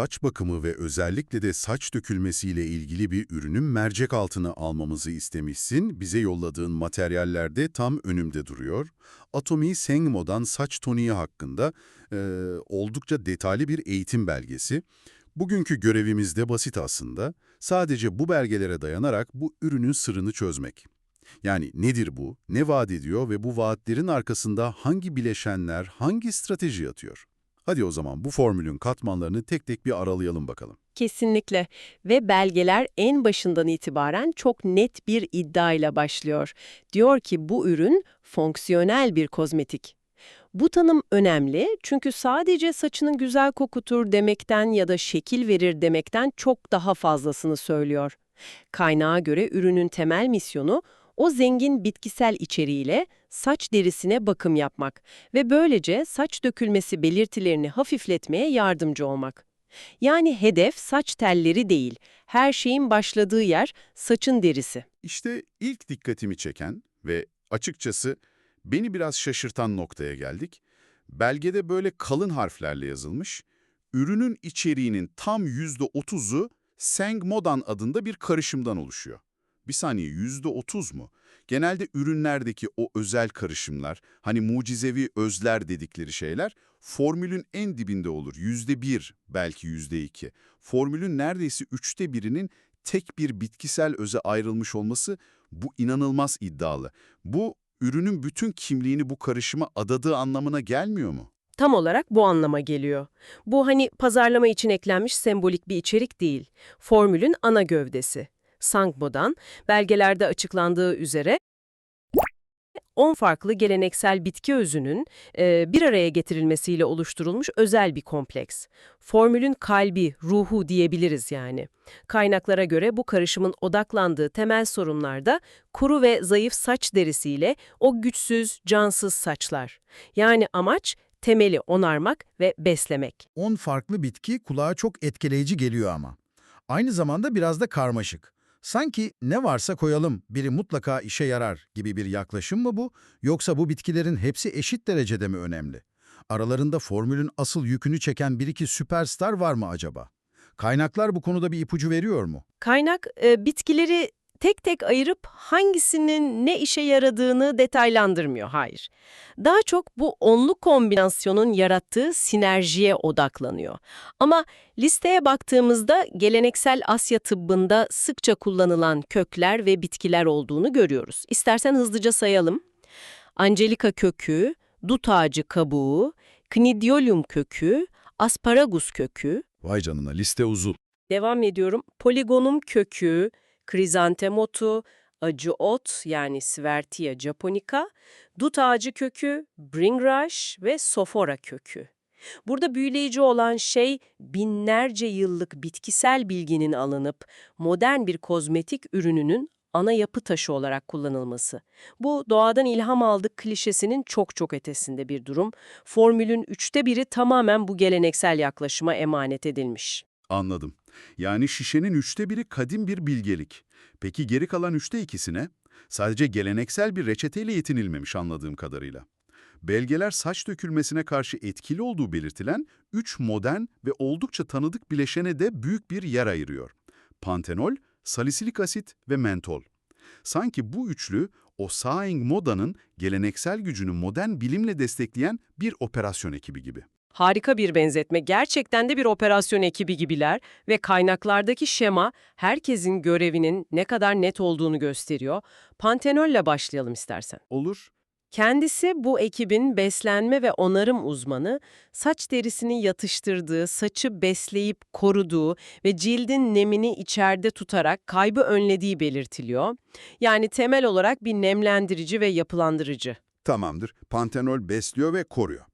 Saç bakımı ve özellikle de saç dökülmesiyle ilgili bir ürünün mercek altına almamızı istemişsin. Bize yolladığın materyallerde tam önümde duruyor. Atomi Sengmo'dan saç toniği hakkında e, oldukça detaylı bir eğitim belgesi. Bugünkü görevimiz de basit aslında. Sadece bu belgelere dayanarak bu ürünün sırrını çözmek. Yani nedir bu, ne vaat ediyor ve bu vaatlerin arkasında hangi bileşenler, hangi strateji yatıyor? Hadi o zaman bu formülün katmanlarını tek tek bir aralayalım bakalım. Kesinlikle ve belgeler en başından itibaren çok net bir iddiayla başlıyor. Diyor ki bu ürün fonksiyonel bir kozmetik. Bu tanım önemli çünkü sadece saçının güzel kokutur demekten ya da şekil verir demekten çok daha fazlasını söylüyor. Kaynağa göre ürünün temel misyonu o zengin bitkisel içeriğiyle saç derisine bakım yapmak ve böylece saç dökülmesi belirtilerini hafifletmeye yardımcı olmak. Yani hedef saç telleri değil, her şeyin başladığı yer saçın derisi. İşte ilk dikkatimi çeken ve açıkçası beni biraz şaşırtan noktaya geldik. Belgede böyle kalın harflerle yazılmış, ürünün içeriğinin tam %30'u Sengmodan adında bir karışımdan oluşuyor. Bir saniye %30 mu? Genelde ürünlerdeki o özel karışımlar, hani mucizevi özler dedikleri şeyler, formülün en dibinde olur. %1, belki %2. Formülün neredeyse üçte birinin tek bir bitkisel öze ayrılmış olması bu inanılmaz iddialı. Bu ürünün bütün kimliğini bu karışıma adadığı anlamına gelmiyor mu? Tam olarak bu anlama geliyor. Bu hani pazarlama için eklenmiş sembolik bir içerik değil. Formülün ana gövdesi. Sangmo'dan belgelerde açıklandığı üzere 10 farklı geleneksel bitki özünün e, bir araya getirilmesiyle oluşturulmuş özel bir kompleks. Formülün kalbi, ruhu diyebiliriz yani. Kaynaklara göre bu karışımın odaklandığı temel sorunlarda kuru ve zayıf saç derisiyle o güçsüz, cansız saçlar. Yani amaç temeli onarmak ve beslemek. 10 farklı bitki kulağa çok etkileyici geliyor ama. Aynı zamanda biraz da karmaşık. Sanki ne varsa koyalım, biri mutlaka işe yarar gibi bir yaklaşım mı bu, yoksa bu bitkilerin hepsi eşit derecede mi önemli? Aralarında formülün asıl yükünü çeken bir iki süperstar var mı acaba? Kaynaklar bu konuda bir ipucu veriyor mu? Kaynak e, bitkileri tek tek ayırıp hangisinin ne işe yaradığını detaylandırmıyor, hayır. Daha çok bu onlu kombinasyonun yarattığı sinerjiye odaklanıyor. Ama listeye baktığımızda geleneksel Asya tıbbında sıkça kullanılan kökler ve bitkiler olduğunu görüyoruz. İstersen hızlıca sayalım. Angelika kökü, dut ağacı kabuğu, Cnidiolium kökü, asparagus kökü, Vay canına liste uzun. Devam ediyorum. Poligonum kökü, krizantemotu, acı ot yani Svertia japonica, dut ağacı kökü, bringrush ve sofora kökü. Burada büyüleyici olan şey binlerce yıllık bitkisel bilginin alınıp modern bir kozmetik ürününün ana yapı taşı olarak kullanılması. Bu doğadan ilham aldık klişesinin çok çok ötesinde bir durum. Formülün üçte biri tamamen bu geleneksel yaklaşıma emanet edilmiş. Anladım. Yani şişenin üçte biri kadim bir bilgelik. Peki geri kalan üçte ikisine? Sadece geleneksel bir reçeteyle yetinilmemiş anladığım kadarıyla. Belgeler saç dökülmesine karşı etkili olduğu belirtilen üç modern ve oldukça tanıdık bileşene de büyük bir yer ayırıyor. Pantenol, salisilik asit ve mentol. Sanki bu üçlü o Saing Moda'nın geleneksel gücünü modern bilimle destekleyen bir operasyon ekibi gibi. Harika bir benzetme. Gerçekten de bir operasyon ekibi gibiler ve kaynaklardaki şema herkesin görevinin ne kadar net olduğunu gösteriyor. Pantenolle başlayalım istersen. Olur. Kendisi bu ekibin beslenme ve onarım uzmanı, saç derisini yatıştırdığı, saçı besleyip koruduğu ve cildin nemini içeride tutarak kaybı önlediği belirtiliyor. Yani temel olarak bir nemlendirici ve yapılandırıcı. Tamamdır. Pantenol besliyor ve koruyor.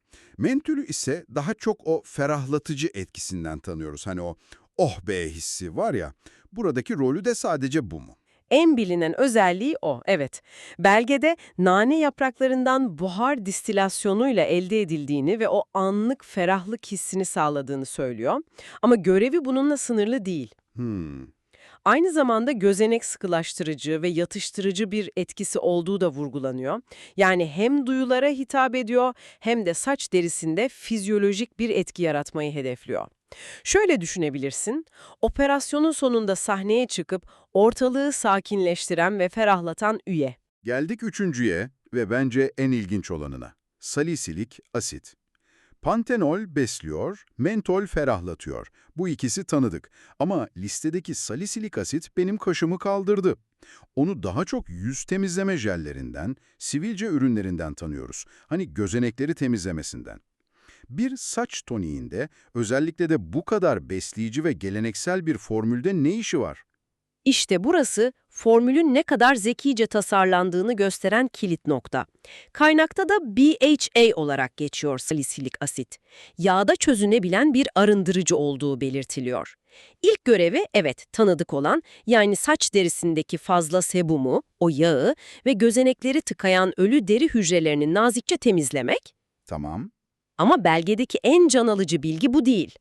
Mentolü ise daha çok o ferahlatıcı etkisinden tanıyoruz. Hani o oh be hissi var ya. Buradaki rolü de sadece bu mu? En bilinen özelliği o, evet. Belgede nane yapraklarından buhar distilasyonuyla elde edildiğini ve o anlık ferahlık hissini sağladığını söylüyor. Ama görevi bununla sınırlı değil. Hmm. Aynı zamanda gözenek sıkılaştırıcı ve yatıştırıcı bir etkisi olduğu da vurgulanıyor. Yani hem duyulara hitap ediyor hem de saç derisinde fizyolojik bir etki yaratmayı hedefliyor. Şöyle düşünebilirsin, operasyonun sonunda sahneye çıkıp ortalığı sakinleştiren ve ferahlatan üye. Geldik üçüncüye ve bence en ilginç olanına. Salisilik asit. Pantenol besliyor, mentol ferahlatıyor. Bu ikisi tanıdık. Ama listedeki salisilik asit benim kaşımı kaldırdı. Onu daha çok yüz temizleme jellerinden, sivilce ürünlerinden tanıyoruz. Hani gözenekleri temizlemesinden. Bir saç toniğinde özellikle de bu kadar besleyici ve geleneksel bir formülde ne işi var? İşte burası formülün ne kadar zekice tasarlandığını gösteren kilit nokta. Kaynakta da BHA olarak geçiyor salisilik asit. Yağda çözünebilen bir arındırıcı olduğu belirtiliyor. İlk görevi evet tanıdık olan yani saç derisindeki fazla sebumu, o yağı ve gözenekleri tıkayan ölü deri hücrelerini nazikçe temizlemek. Tamam. Ama belgedeki en can alıcı bilgi bu değil.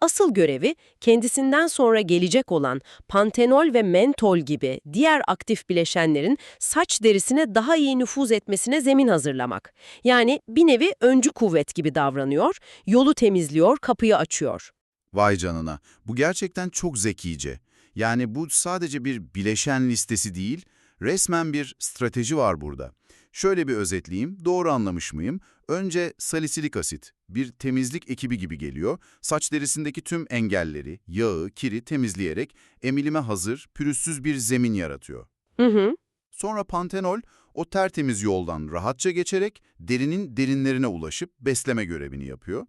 Asıl görevi kendisinden sonra gelecek olan pantenol ve mentol gibi diğer aktif bileşenlerin saç derisine daha iyi nüfuz etmesine zemin hazırlamak. Yani bir nevi öncü kuvvet gibi davranıyor, yolu temizliyor, kapıyı açıyor. Vay canına. Bu gerçekten çok zekice. Yani bu sadece bir bileşen listesi değil, resmen bir strateji var burada. Şöyle bir özetleyeyim, doğru anlamış mıyım? Önce salisilik asit, bir temizlik ekibi gibi geliyor. Saç derisindeki tüm engelleri, yağı, kiri temizleyerek emilime hazır, pürüzsüz bir zemin yaratıyor. Hı hı. Sonra pantenol o tertemiz yoldan rahatça geçerek derinin derinlerine ulaşıp besleme görevini yapıyor.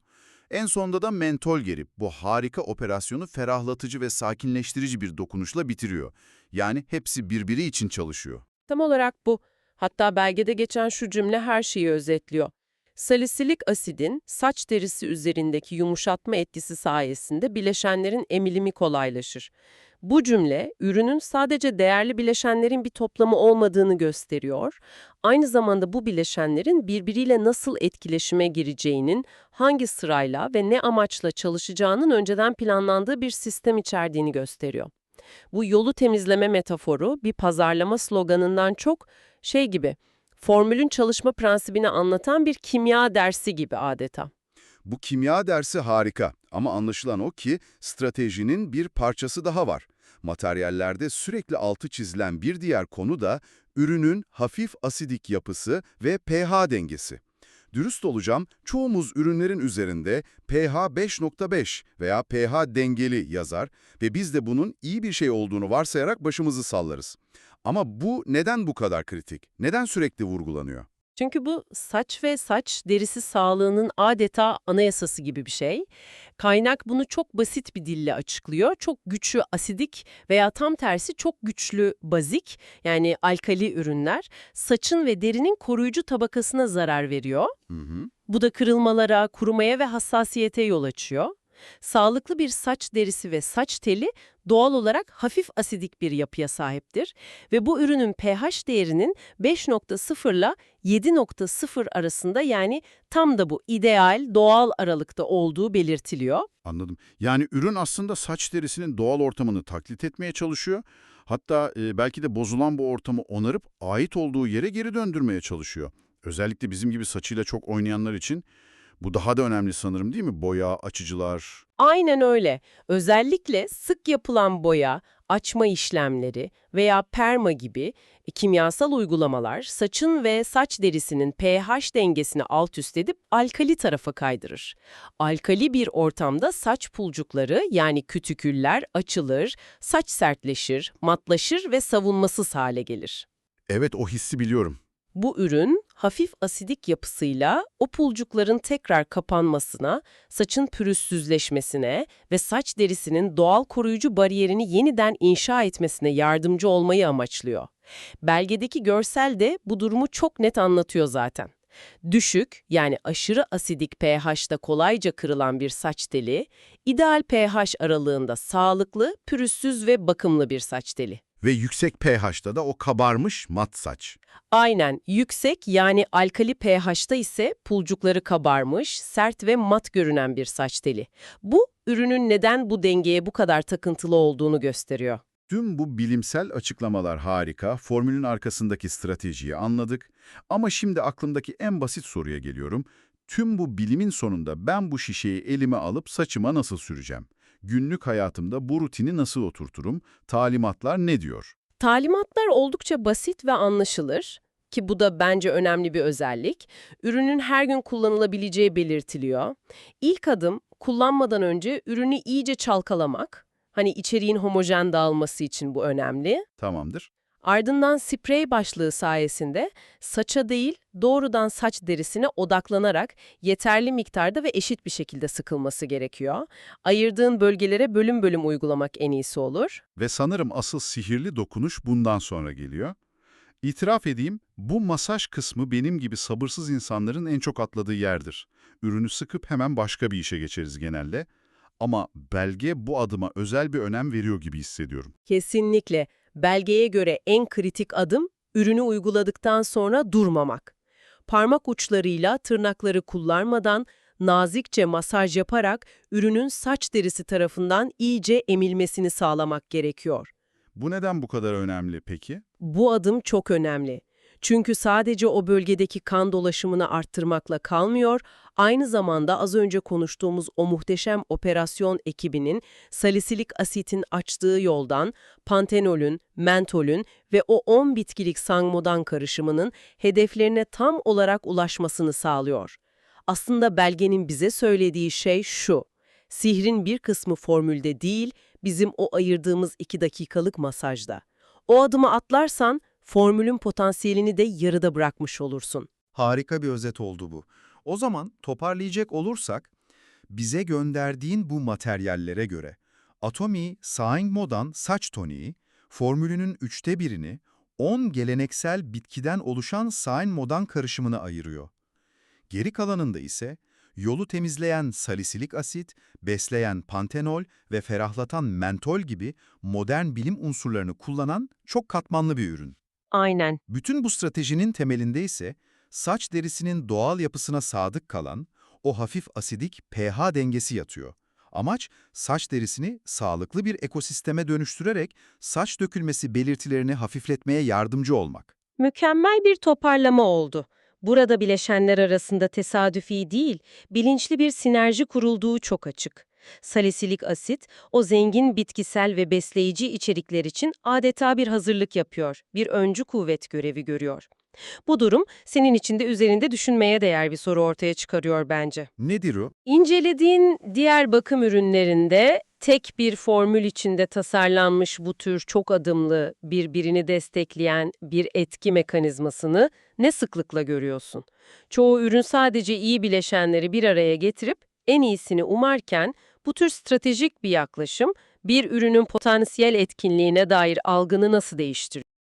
En sonda da mentol gelip bu harika operasyonu ferahlatıcı ve sakinleştirici bir dokunuşla bitiriyor. Yani hepsi birbiri için çalışıyor. Tam olarak bu. Hatta belgede geçen şu cümle her şeyi özetliyor. Salisilik asidin saç derisi üzerindeki yumuşatma etkisi sayesinde bileşenlerin emilimi kolaylaşır. Bu cümle, ürünün sadece değerli bileşenlerin bir toplamı olmadığını gösteriyor. Aynı zamanda bu bileşenlerin birbiriyle nasıl etkileşime gireceğinin, hangi sırayla ve ne amaçla çalışacağının önceden planlandığı bir sistem içerdiğini gösteriyor. Bu yolu temizleme metaforu bir pazarlama sloganından çok şey gibi, formülün çalışma prensibini anlatan bir kimya dersi gibi adeta. Bu kimya dersi harika ama anlaşılan o ki stratejinin bir parçası daha var. Materyallerde sürekli altı çizilen bir diğer konu da ürünün hafif asidik yapısı ve pH dengesi. Dürüst olacağım, çoğumuz ürünlerin üzerinde pH 5.5 veya pH dengeli yazar ve biz de bunun iyi bir şey olduğunu varsayarak başımızı sallarız. Ama bu neden bu kadar kritik? Neden sürekli vurgulanıyor? Çünkü bu saç ve saç derisi sağlığının adeta anayasası gibi bir şey. Kaynak bunu çok basit bir dille açıklıyor. Çok güçlü asidik veya tam tersi çok güçlü bazik yani alkali ürünler saçın ve derinin koruyucu tabakasına zarar veriyor. Hı hı. Bu da kırılmalara, kurumaya ve hassasiyete yol açıyor. Sağlıklı bir saç derisi ve saç teli doğal olarak hafif asidik bir yapıya sahiptir ve bu ürünün pH değerinin 5.0 ile 7.0 arasında yani tam da bu ideal doğal aralıkta olduğu belirtiliyor. Anladım. Yani ürün aslında saç derisinin doğal ortamını taklit etmeye çalışıyor. Hatta e, belki de bozulan bu ortamı onarıp ait olduğu yere geri döndürmeye çalışıyor. Özellikle bizim gibi saçıyla çok oynayanlar için bu daha da önemli sanırım değil mi? Boya, açıcılar. Aynen öyle. Özellikle sık yapılan boya, açma işlemleri veya perma gibi kimyasal uygulamalar saçın ve saç derisinin pH dengesini alt üst edip alkali tarafa kaydırır. Alkali bir ortamda saç pulcukları yani kütüküller açılır, saç sertleşir, matlaşır ve savunmasız hale gelir. Evet o hissi biliyorum. Bu ürün hafif asidik yapısıyla o pulcukların tekrar kapanmasına, saçın pürüzsüzleşmesine ve saç derisinin doğal koruyucu bariyerini yeniden inşa etmesine yardımcı olmayı amaçlıyor. Belgedeki görsel de bu durumu çok net anlatıyor zaten. Düşük yani aşırı asidik pH'da kolayca kırılan bir saç teli, ideal pH aralığında sağlıklı, pürüzsüz ve bakımlı bir saç teli. Ve yüksek pH'ta da o kabarmış mat saç. Aynen yüksek yani alkali pH'ta ise pulcukları kabarmış, sert ve mat görünen bir saç teli. Bu ürünün neden bu dengeye bu kadar takıntılı olduğunu gösteriyor. Tüm bu bilimsel açıklamalar harika, formülün arkasındaki stratejiyi anladık. Ama şimdi aklımdaki en basit soruya geliyorum. Tüm bu bilimin sonunda ben bu şişeyi elime alıp saçıma nasıl süreceğim? Günlük hayatımda bu rutini nasıl oturturum? Talimatlar ne diyor? Talimatlar oldukça basit ve anlaşılır ki bu da bence önemli bir özellik. Ürünün her gün kullanılabileceği belirtiliyor. İlk adım kullanmadan önce ürünü iyice çalkalamak. Hani içeriğin homojen dağılması için bu önemli. Tamamdır. Ardından sprey başlığı sayesinde saça değil doğrudan saç derisine odaklanarak yeterli miktarda ve eşit bir şekilde sıkılması gerekiyor. Ayırdığın bölgelere bölüm bölüm uygulamak en iyisi olur. Ve sanırım asıl sihirli dokunuş bundan sonra geliyor. İtiraf edeyim, bu masaj kısmı benim gibi sabırsız insanların en çok atladığı yerdir. Ürünü sıkıp hemen başka bir işe geçeriz genelde. Ama belge bu adıma özel bir önem veriyor gibi hissediyorum. Kesinlikle. Belgeye göre en kritik adım ürünü uyguladıktan sonra durmamak. Parmak uçlarıyla tırnakları kullanmadan nazikçe masaj yaparak ürünün saç derisi tarafından iyice emilmesini sağlamak gerekiyor. Bu neden bu kadar önemli peki? Bu adım çok önemli. Çünkü sadece o bölgedeki kan dolaşımını arttırmakla kalmıyor, aynı zamanda az önce konuştuğumuz o muhteşem operasyon ekibinin salisilik asitin açtığı yoldan pantenolün, mentolün ve o 10 bitkilik sangmodan karışımının hedeflerine tam olarak ulaşmasını sağlıyor. Aslında belgenin bize söylediği şey şu. Sihrin bir kısmı formülde değil, bizim o ayırdığımız 2 dakikalık masajda. O adımı atlarsan formülün potansiyelini de yarıda bırakmış olursun. Harika bir özet oldu bu. O zaman toparlayacak olursak, bize gönderdiğin bu materyallere göre Atomy Saing Modan saç toniği, formülünün üçte birini 10 geleneksel bitkiden oluşan Saing Modan karışımına ayırıyor. Geri kalanında ise yolu temizleyen salisilik asit, besleyen pantenol ve ferahlatan mentol gibi modern bilim unsurlarını kullanan çok katmanlı bir ürün. Aynen. Bütün bu stratejinin temelinde ise saç derisinin doğal yapısına sadık kalan o hafif asidik pH dengesi yatıyor. Amaç saç derisini sağlıklı bir ekosisteme dönüştürerek saç dökülmesi belirtilerini hafifletmeye yardımcı olmak. Mükemmel bir toparlama oldu. Burada bileşenler arasında tesadüfi değil, bilinçli bir sinerji kurulduğu çok açık. Salisilik asit, o zengin bitkisel ve besleyici içerikler için adeta bir hazırlık yapıyor, bir öncü kuvvet görevi görüyor. Bu durum senin için de üzerinde düşünmeye değer bir soru ortaya çıkarıyor bence. Nedir o? İncelediğin diğer bakım ürünlerinde tek bir formül içinde tasarlanmış bu tür çok adımlı, birbirini destekleyen bir etki mekanizmasını ne sıklıkla görüyorsun? Çoğu ürün sadece iyi bileşenleri bir araya getirip en iyisini umarken bu tür stratejik bir yaklaşım bir ürünün potansiyel etkinliğine dair algını nasıl değiştiriyor?